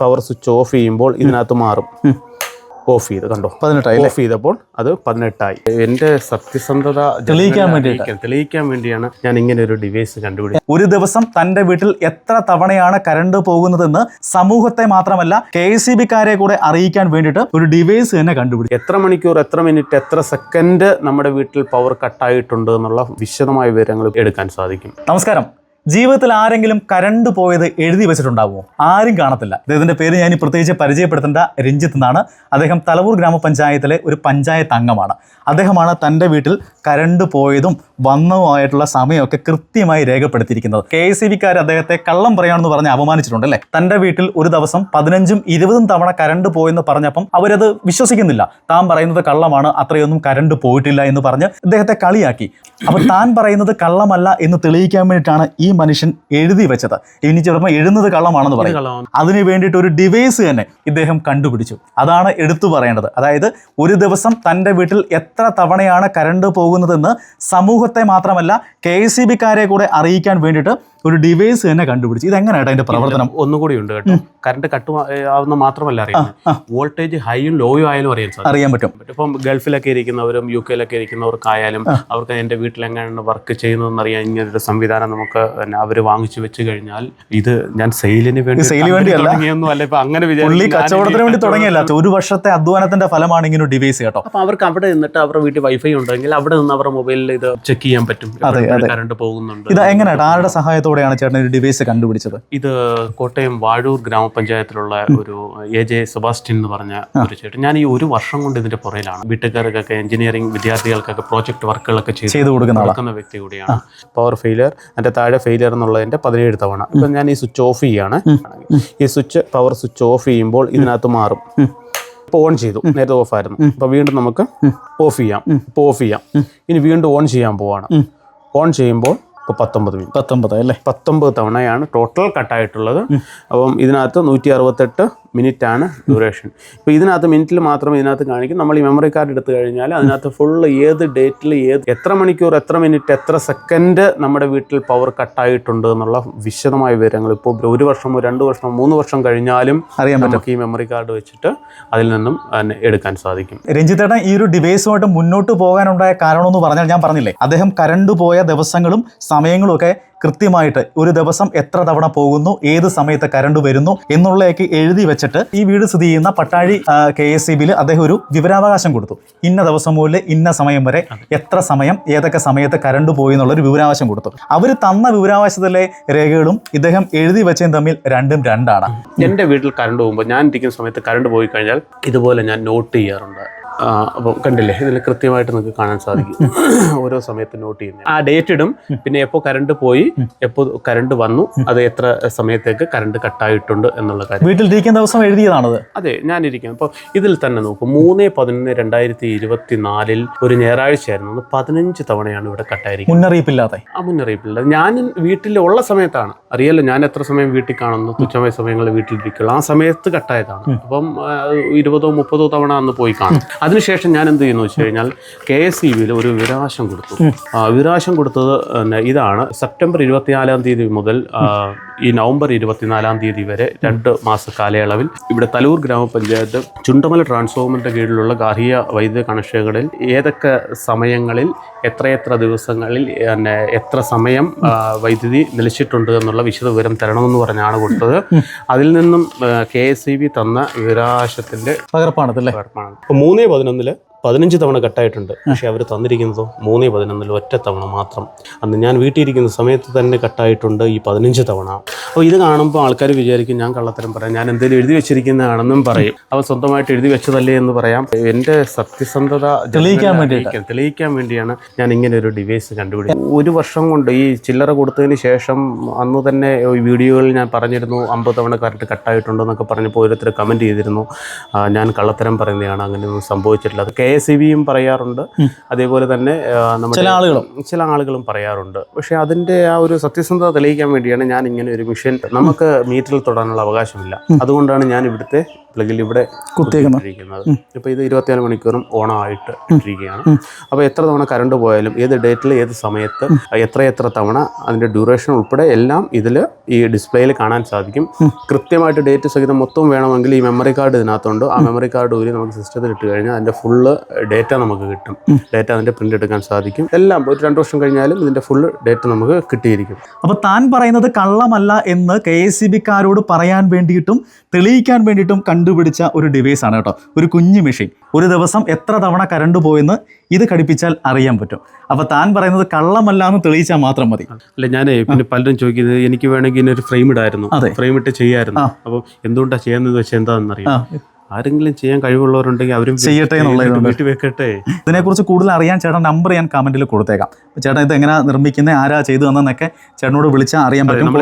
Power switch off ചെയ്യുമ്പോൾ ഇതിനകത്ത് മാറും. ഓഫ് ചെയ്ത് കണ്ടോ? പതിനെട്ടായി ഓഫ് ചെയ്തപ്പോൾ അത് പതിനെട്ടായി. എന്റെ സത്യസന്ധത തെളിയിക്കാൻ വേണ്ടിയിട്ട്. തെളിയിക്കാൻ- വേണ്ടിയാണ് ഞാൻ ഇങ്ങനെ ഒരു ഡിവൈസ് കണ്ടുപിടിച്ചത്. ഒരു ദിവസം തന്റെ വീട്ടിൽ എത്ര തവണയാണ് കരണ്ട് പോകുന്നതെന്ന് സമൂഹത്തെ മാത്രമല്ല കെ സി സി ബിക്കാരെ കൂടെ അറിയിക്കാൻ വേണ്ടിയിട്ട് ഒരു ഡിവൈസ് തന്നെ കണ്ടുപിടിച്ചു. എത്ര മണിക്കൂർ എത്ര മിനിറ്റ് എത്ര സെക്കൻഡ് നമ്മുടെ വീട്ടിൽ പവർ കട്ടായിട്ടുണ്ട് എന്നുള്ള വിശദമായ വിവരങ്ങൾ എടുക്കാൻ സാധിക്കും. നമസ്കാരം. ജീവിതത്തിൽ ആരെങ്കിലും കരണ്ട് പോയത് എഴുതി വെച്ചിട്ടുണ്ടാവുമോ? ആരും കാണത്തില്ല. അദ്ദേഹത്തിന്റെ പേര് ഞാൻ പ്രത്യേകിച്ച് പരിചയപ്പെടുത്തേണ്ട രഞ്ജിത്ത് എന്നാണ്. അദ്ദേഹം തലവൂർ ഗ്രാമപഞ്ചായത്തിലെ ഒരു പഞ്ചായത്ത് അംഗമാണ്. അദ്ദേഹമാണ് തന്റെ വീട്ടിൽ കരണ്ട് പോയതും വന്നതുമായിട്ടുള്ള സമയമൊക്കെ കൃത്യമായി രേഖപ്പെടുത്തിയിരിക്കുന്നത്. കെ എസ് സി ബിക്കാർ അദ്ദേഹത്തെ കള്ളം പറയാണെന്ന് പറഞ്ഞ് അപമാനിച്ചിട്ടുണ്ട് അല്ലേ? തന്റെ വീട്ടിൽ ഒരു ദിവസം പതിനഞ്ചും ഇരുപതും തവണ കരണ്ട് പോയെന്ന് പറഞ്ഞപ്പം അവരത് വിശ്വസിക്കുന്നില്ല. താൻ പറയുന്നത് കള്ളമാണ് അത്രയൊന്നും കരണ്ട് പോയിട്ടില്ല എന്ന് പറഞ്ഞ് അദ്ദേഹത്തെ കളിയാക്കി. അപ്പോൾ താൻ പറയുന്നത് കള്ളമല്ല എന്ന് തെളിയിക്കാൻ വേണ്ടിയിട്ടാണ് ഈ മനുഷ്യൻ എഴുതി വെച്ചത്. ഇനി ചിലപ്പോൾ എഴുതുന്നത് കള്ളമാണെന്ന് പറയും. അതിനു വേണ്ടിയിട്ട് ഒരു ഡിവൈസ് തന്നെ ഇദ്ദേഹം കണ്ടുപിടിച്ചു. അതാണ് എടുത്തു പറയേണ്ടത്. അതായത് ഒരു ദിവസം തന്റെ വീട്ടിൽ എത്ര തവണയാണ് കരണ്ട് പോകുന്നതെന്ന് സമൂഹത്തെ മാത്രമല്ല കെ എസ് സി ബിക്കാരെ കൂടെ അറിയിക്കാൻ വേണ്ടിയിട്ട് ഒരു ഡിവൈസ് തന്നെ കണ്ടുപിടിച്ച്. ഇതെങ്ങനെയാണ് അതിന്റെ പ്രവർത്തനം? ഒന്നുകൂടി ഉണ്ട് കേട്ടോ. കറണ്ട് കട്ട് ആവുന്ന മാത്രമല്ല അറിയാം വോൾട്ടേജ് ഹൈയും ലോയും ആയാലും അറിയാൻ സാധിക്കും. അറിയാൻ പറ്റും. ഇപ്പം ഗൾഫിലൊക്കെ ഇരിക്കുന്നവരും യു കെയിലൊക്കെ ഇരിക്കുന്നവർക്കായാലും അവർക്ക് എന്റെ വീട്ടിൽ എങ്ങനെയാണ് വർക്ക് ചെയ്യുന്നതെന്ന് അറിയാൻ ഇങ്ങനെ ഒരു സംവിധാനം നമുക്ക് അവർ വാങ്ങിച്ചു വെച്ച് കഴിഞ്ഞാൽ ഇത് ഞാൻ സെയിലിന് വേണ്ടി വേണ്ടിയല്ല. തുടങ്ങിയൊന്നും അല്ല. ഇപ്പൊ അങ്ങനെ പുള്ളി കച്ചവടത്തിന് വേണ്ടി തുടങ്ങിയല്ല. ഒരു വർഷത്തെ അധ്വാനത്തിന്റെ ഫലമാണ് ഇങ്ങനെ ഡിവൈസ് കേട്ടോ. അപ്പൊ അവർക്ക് അവിടെ നിന്നിട്ട് അവരുടെ വീട്ടിൽ വൈഫൈ ഉണ്ടെങ്കിൽ അവിടെ നിന്ന് അവരുടെ മൊബൈലിൽ ഇത് ചെക്ക് ചെയ്യാൻ പറ്റും. കറണ്ട് പോകുന്നുണ്ട്. ഇത് എങ്ങനെയാണ് ആരുടെ സഹായത്തോടെയാണ് ചേട്ടൻ ഒരു ഡിവൈസ് കണ്ടുപിടിച്ചത്. ഇത് കോട്ടയം വാഴൂർ ഗ്രാമപഞ്ചായത്തിലുള്ള ഒരു എ ജെ സെബാസ്റ്റ്യൻ എന്ന് പറഞ്ഞ ഒരു ചേട്ടൻ. ഞാൻ ഈ ഒരു വർഷം കൊണ്ട് ഇതിന്റെ പുറയിലാണ്. വീട്ടുകാർക്കൊക്കെ എഞ്ചിനീയറിംഗ് വിദ്യാർത്ഥികൾക്കൊക്കെ പ്രോജക്ട് വർക്കുകളൊക്കെ ചെയ്തു കൊടുക്കുന്ന കൊടുക്കുന്ന വ്യക്തി കൂടിയാണ്. പവർ ഫെയിലർ അതിന്റെ താഴെ ഫെയിലിയർ എന്നുള്ളതിന്റെ പതിനേഴ് തവണ. ഇപ്പൊ ഞാൻ ഈ സ്വിച്ച് ഓഫ് ചെയ്യാണ്. ഈ സ്വിച്ച് പവർ സ്വിച്ച് ഓഫ് ചെയ്യുമ്പോൾ ഇതിനകത്ത് മാറും. ഇപ്പോൾ ഓൺ ചെയ്തു. നേരത്തെ ഓഫ് ആയിരുന്നു. അപ്പോൾ വീണ്ടും നമുക്ക് ഓഫ് ചെയ്യാം. ഇപ്പോൾ ഓഫ് ചെയ്യാം. ഇനി വീണ്ടും ഓൺ ചെയ്യാൻ പോവാണ്. ഓൺ ചെയ്യുമ്പോൾ ഇപ്പോൾ പത്തൊമ്പത് മിനിറ്റ്. പത്തൊമ്പത് അല്ലേ? പത്തൊമ്പത് തവണയാണ് ടോട്ടൽ കട്ടായിട്ടുള്ളത് അപ്പം ഇതിനകത്ത് നൂറ്റി അറുപത്തെട്ട് മിനിറ്റ് ആണ് ഡ്യൂറേഷൻ ഇപ്പോൾ ഇതിനകത്ത് മിനിറ്റിൽ മാത്രം ഇതിനകത്ത് കാണിക്കും. നമ്മൾ ഈ മെമ്മറി കാർഡ് എടുത്തു കഴിഞ്ഞാൽ അതിനകത്ത് ഫുൾ ഏത് ഡേറ്റിൽ ഏത് എത്ര മണിക്കൂർ എത്ര മിനിറ്റ് എത്ര സെക്കൻഡ് നമ്മുടെ വീട്ടിൽ പവർ കട്ടായിട്ടുണ്ട് എന്നുള്ള വിശദമായ വിവരങ്ങൾ ഇപ്പോൾ ഒരു വർഷമോ രണ്ട് വർഷമോ മൂന്ന് വർഷം കഴിഞ്ഞാലും അറിയാൻ പറ്റും. ഈ മെമ്മറി കാർഡ് വെച്ചിട്ട് അതിൽ നിന്നും എടുക്കാൻ സാധിക്കും. രഞ്ജിത്തേട്ടൻ ഈ ഒരു ഡിവൈസുമായിട്ട് മുന്നോട്ട് പോകാനുണ്ടായ കാരണം എന്ന് പറഞ്ഞാൽ ഞാൻ പറഞ്ഞില്ലേ? അദ്ദേഹം കരണ്ട് പോയ ദിവസങ്ങളും സമയങ്ങളും ഒക്കെ കൃത്യമായിട്ട് ഒരു ദിവസം എത്ര തവണ പോകുന്നു ഏത് സമയത്ത് കരണ്ട് വരുന്നു എന്നുള്ളതൊക്കെ എഴുതി വെച്ചിട്ട് ഈ വീട് സ്ഥിതി ചെയ്യുന്ന പട്ടാഴി കെ എസ് സി ബിയിൽ അദ്ദേഹം ഒരു വിവരാവകാശം കൊടുത്തു. ഇന്ന ദിവസം മുതൽ ഇന്ന സമയം വരെ എത്ര സമയം ഏതൊക്കെ സമയത്ത് കരണ്ട് പോയി എന്നുള്ളൊരു വിവരാവകാശം കൊടുത്തു. അവർ തന്ന വിവരാവകാശത്തിലെ രേഖകളും ഇദ്ദേഹം എഴുതി വെച്ചതും തമ്മിൽ രണ്ടും രണ്ടാണ്. എന്റെ വീട്ടിൽ കരണ്ട് പോകുമ്പോൾ ഞാൻ ഇരിക്കുന്ന സമയത്ത് കരണ്ട് പോയി കഴിഞ്ഞാൽ ഇതുപോലെ ഞാൻ നോട്ട് ചെയ്യാറുണ്ട്. ആ, അപ്പം കണ്ടില്ലേ? ഇതിൽ കൃത്യമായിട്ട് നിങ്ങൾക്ക് കാണാൻ സാധിക്കും. ഓരോ സമയത്ത് നോട്ട് ചെയ്യുന്നത് ആ ഡേറ്റ് ഇടും. പിന്നെ എപ്പോൾ കറണ്ട് പോയി എപ്പോൾ കറണ്ട് വന്നു അത് എത്ര സമയത്തേക്ക് കറണ്ട് കട്ടായിട്ടുണ്ട് എന്നുള്ള കാര്യം. വീട്ടിൽ ഇരിക്കുന്ന ദിവസം എഴുതിയതാണത്. അതെ ഞാനിരിക്കുന്നു. അപ്പോൾ ഇതിൽ തന്നെ നോക്കും മൂന്ന് പതിനൊന്ന് രണ്ടായിരത്തി ഇരുപത്തി നാലിൽ ഒരു ഞായറാഴ്ചയായിരുന്നു. പതിനഞ്ച് തവണയാണ് ഇവിടെ കട്ടായിരിക്കുന്നത് മുന്നറിയിപ്പില്ലാതെ. ആ മുന്നറിയിപ്പില്ലാതെ. ഞാൻ വീട്ടിലുള്ള സമയത്താണ്. അറിയാലോ ഞാൻ എത്ര സമയം വീട്ടിൽ കാണുന്നു തുച്ഛമായ സമയങ്ങളിൽ വീട്ടിലിരിക്കുള്ളൂ. ആ സമയത്ത് കട്ടായതാണ് അപ്പം ഇരുപതോ മുപ്പതോ തവണ അന്ന് പോയി കാണും. അതിനുശേഷം ഞാൻ എന്ത് ചെയ്യുന്നു വെച്ച് കഴിഞ്ഞാൽ കെ എസ് ഇ ബിയിൽ ഒരു വിരാശം കൊടുത്തു. ആ, വിവരാശം കൊടുത്തത് ഇതാണ് സെപ്റ്റംബർ ഇരുപത്തിനാലാം തീയതി മുതൽ ഈ നവംബർ ഇരുപത്തിനാലാം തീയതി വരെ രണ്ട് മാസ കാലയളവിൽ ഇവിടെ തലൂർ ഗ്രാമപഞ്ചായത്ത് ചുണ്ടമല ട്രാൻസ്ഫോമറിന്റെ കീഴിലുള്ള ഗാർഹിക വൈദ്യുത കണക്ഷനുകളിൽ ഏതൊക്കെ സമയങ്ങളിൽ എത്രയെത്ര ദിവസങ്ങളിൽ പിന്നെ എത്ര സമയം വൈദ്യുതി നിലച്ചിട്ടുണ്ട് എന്നുള്ള വിശദ വിവരം തരണമെന്ന് പറഞ്ഞാണ് കൊടുത്തത്. അതിൽ നിന്നും കെ എസ് ഇ ബി തന്ന വിരാശത്തിന്റെ പകർപ്പാണ് പകർപ്പാണ് മൂന്നേ പതിനൊന്നിൽ പതിനഞ്ച് തവണ കട്ടായിട്ടുണ്ട്. പക്ഷെ അവർ തന്നിരിക്കുന്നതോ മൂന്നേ പതിനൊന്നിൽ ഒറ്റ തവണ മാത്രം. അന്ന് ഞാൻ വീട്ടിലിരിക്കുന്ന സമയത്ത് തന്നെ കട്ടായിട്ടുണ്ട് ഈ പതിനഞ്ച് തവണ. അപ്പോൾ ഇത് കാണുമ്പോൾ ആൾക്കാർ വിചാരിക്കും ഞാൻ കള്ളത്തരം പറയാം. ഞാൻ എന്തെങ്കിലും എഴുതി വെച്ചിരിക്കുന്നതാണെന്നും പറയും. അവ സ്വന്തമായിട്ട് എഴുതി വെച്ചതല്ലേ എന്ന് പറയാം. എന്റെ സത്യസന്ധത തെളിയിക്കാൻ വേണ്ടി തെളിയിക്കാൻ- വേണ്ടിയാണ് ഞാൻ ഇങ്ങനെ ഒരു ഡിവൈസ് കണ്ടുപിടിച്ചത്. ഒരു വർഷം കൊണ്ട് ഈ ചില്ലറ കൊടുത്തതിന് ശേഷം അന്ന് തന്നെ ഈ വീഡിയോയിൽ ഞാൻ പറഞ്ഞിരുന്നു അമ്പത് തവണ കറക്റ്റ് കട്ടായിട്ടുണ്ടെന്നൊക്കെ പറഞ്ഞപ്പോൾ ഓരോരുത്തർ കമന്റ് ചെയ്തിരുന്നു ഞാൻ കള്ളത്തരം പറയുന്നതാണ്. അങ്ങനെയൊന്നും സംഭവിച്ചിട്ടില്ല. അത് കെ എസ് സി ബിയും പറയാറുണ്ട്. അതേപോലെ തന്നെ നമ്മുടെ ചില ആളുകളും. ചില ആളുകളും പറയാറുണ്ട്. പക്ഷേ അതിന്റെ ആ ഒരു സത്യസന്ധത തെളിയിക്കാൻ വേണ്ടിയാണ് ഞാൻ ഇങ്ങനെ ഒരു മിഷൻ നമുക്ക് മീറ്റിൽ തൊടാനുള്ള അവകാശമില്ല. അതുകൊണ്ടാണ് ഞാൻ ഇവിടുത്തെ പ്ലഗിൽ ഇവിടെ കുത്തിയിരിക്കുന്നത്. ഇപ്പൊ ഇപ്പോൾ ഇത് ഇരുപത്തിനാല് മണിക്കൂറും ഓണമായിട്ട് ഇരിക്കുകയാണ് അപ്പോൾ എത്ര തവണ കറണ്ട് പോയാലും ഏത് ഡേറ്റിൽ ഏത് സമയത്ത് എത്ര എത്ര തവണ അതിന്റെ ഡ്യൂറേഷൻ ഉൾപ്പെടെ എല്ലാം ഇതിൽ ഈ ഡിസ്പ്ലേയിൽ കാണാൻ സാധിക്കും. കൃത്യമായിട്ട് ഡേറ്റ് സഹിതം മൊത്തം വേണമെങ്കിൽ ഈ മെമ്മറി കാർഡ് ഇതിനകത്തുണ്ട്. ആ മെമ്മറി കാർഡ് ഊരി നമുക്ക് സിസ്റ്റത്തിൽ ഇട്ട് കഴിഞ്ഞാൽ അതിന്റെ ഫുള്ള് ഡേറ്റ നമുക്ക് കിട്ടും. ഡേറ്റ അതിന്റെ പ്രിന്റ് എടുക്കാൻ സാധിക്കും. എല്ലാം ഒരു രണ്ട് വർഷം കഴിഞ്ഞാലും ഇതിന്റെ ഫുള്ള് ഡേറ്റ നമുക്ക് കിട്ടിയിരിക്കും. അപ്പോൾ താൻ പറയുന്നത് കള്ളമല്ല എന്ന് കെ എസ് സി ബിക്കാരോട് പറയാൻ വേണ്ടിയിട്ടും തെളിയിക്കാൻ വേണ്ടിയിട്ടും കണ്ടുപിടിച്ച ഒരു ഡിവൈസ് ആണ് കേട്ടോ. ഒരു കുഞ്ഞു മെഷീൻ ഒരു ദിവസം എത്ര തവണ കരണ്ട് പോയെന്ന് ഇത് ഘടിപ്പിച്ചാൽ അറിയാൻ പറ്റും. അപ്പോൾ താൻ പറയുന്നത് കള്ളമല്ല എന്ന് തെളിയിച്ചാൽ മാത്രം മതി. അല്ല ഞാൻ പിന്നെ പലരും ചോദിക്കുന്നത് എനിക്ക് വേണമെങ്കിൽ ഒരു ഫ്രെയിം ഇടായിരുന്നു. ഫ്രെയിം ഇട്ട് ചെയ്യായിരുന്നു. അപ്പോൾ എന്തുകൊണ്ടാണ് ചെയ്യുന്നത് വെച്ചാൽ എന്താണെന്നറിയാം? ആ. ആരെങ്കിലും ചെയ്യാൻ കഴിവുള്ളവരുണ്ടെങ്കിൽ അവരും ചെയ്യട്ടെ. വീട്ടിൽ വെക്കട്ടെ. ഇതിനെക്കുറിച്ച് കൂടുതൽ അറിയാൻ ചേട്ടൻ നമ്പർ ഞാൻ കമന്റിൽ കൊടുത്തേക്കാം. ചേട്ടൻ ഇത് എങ്ങനെ നിർമ്മിക്കുന്നത് ആരാ ചെയ്തു തന്നെന്നൊക്കെ ചേട്ടനോട് വിളിച്ചാൽ അറിയാൻ പറ്റും.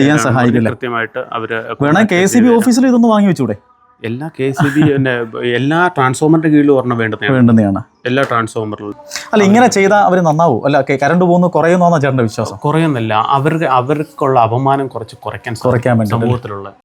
ചെയ്യാൻ സഹായിക്കില്ല. കൃത്യമായിട്ട് അവർ വേണം കെ സി ബി ഓഫീസിൽ ഇതൊന്ന് വാങ്ങി വെച്ചൂടെ? എല്ലാ കെ സി ബി എല്ലാ ട്രാൻസ്ഫോമറിന്റെ കീഴിലും ഒരെണ്ണം വേണ്ടതാണ് വേണ്ടുന്നതാണ്. എല്ലാ ട്രാൻസ്ഫോമറിലും അല്ല ഇങ്ങനെ ചെയ്താൽ അവർ നന്നാവും. അല്ല കറണ്ട് പോകുന്നു കുറയുന്നോന്നാ ചേട്ടന്റെ വിശ്വാസം? കുറയുന്നില്ല. അവർക്ക് അവർക്കുള്ള അപമാനം കുറച്ച് കുറയ്ക്കാൻ കുറയ്ക്കാൻ സമൂഹത്തിലുള്ള